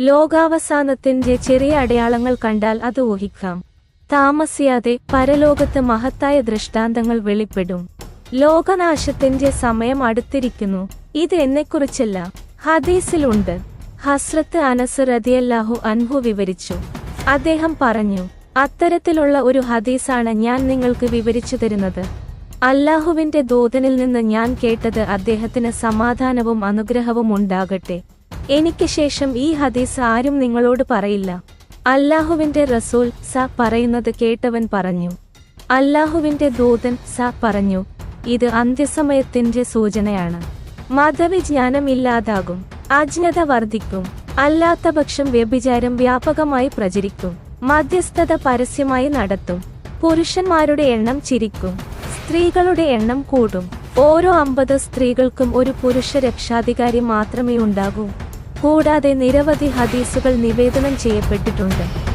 ലോകാവസാനത്തിന്റെ ചെറിയ അടയാളങ്ങൾ കണ്ടാൽ അത് ഊഹിക്കാം. താമസിയാതെ പരലോകത്ത് മഹത്തായ ദൃഷ്ടാന്തങ്ങൾ വെളിപ്പെടും. ലോകനാശത്തിന്റെ സമയം അടുത്തിരിക്കുന്നു. ഇത് എന്നെക്കുറിച്ചല്ല. ഹദീസിലുണ്ട്. ഹസ്രത്ത് അനസ് റതിയല്ലാഹു അൻഹു വിവരിച്ചു. അദ്ദേഹം പറഞ്ഞു അത്തരത്തിലുള്ള ഒരു ഹദീസാണ് ഞാൻ നിങ്ങൾക്ക് വിവരിച്ചു തരുന്നത്. അല്ലാഹുവിന്റെ ദൂതനിൽ നിന്ന് ഞാൻ കേട്ടത് അദ്ദേഹത്തിന് സമാധാനവും അനുഗ്രഹവും ഉണ്ടാകട്ടെ. എനിക്ക് ശേഷം ഈ ഹദീസ് ആരും നിങ്ങളോട് പറയില്ല. അല്ലാഹുവിന്റെ റസൂൽ സ പറയുന്നത് കേട്ടവൻ പറഞ്ഞു. അല്ലാഹുവിന്റെ ദൂതൻ സ പറഞ്ഞു ഇത് അന്ത്യസമയത്തിന്റെ സൂചനയാണ്. മതവിജ്ഞാനം ഇല്ലാതാകും അജ്ഞത വർദ്ധിക്കും അല്ലാത്തപക്ഷം വ്യഭിചാരം വ്യാപകമായി പ്രചരിക്കും മധ്യസ്ഥത പരസ്യമായി നടത്തും പുരുഷന്മാരുടെ എണ്ണം ചിരിക്കും സ്ത്രീകളുടെ എണ്ണം കൂടും. ഓരോ അമ്പത് സ്ത്രീകൾക്കും ഒരു പുരുഷ രക്ഷാധികാരി മാത്രമേ ഉണ്ടാകൂ. കൂടാതെ നിരവധി ഹദീസുകൾ നിവേദനം ചെയ്യപ്പെട്ടിട്ടുണ്ട്.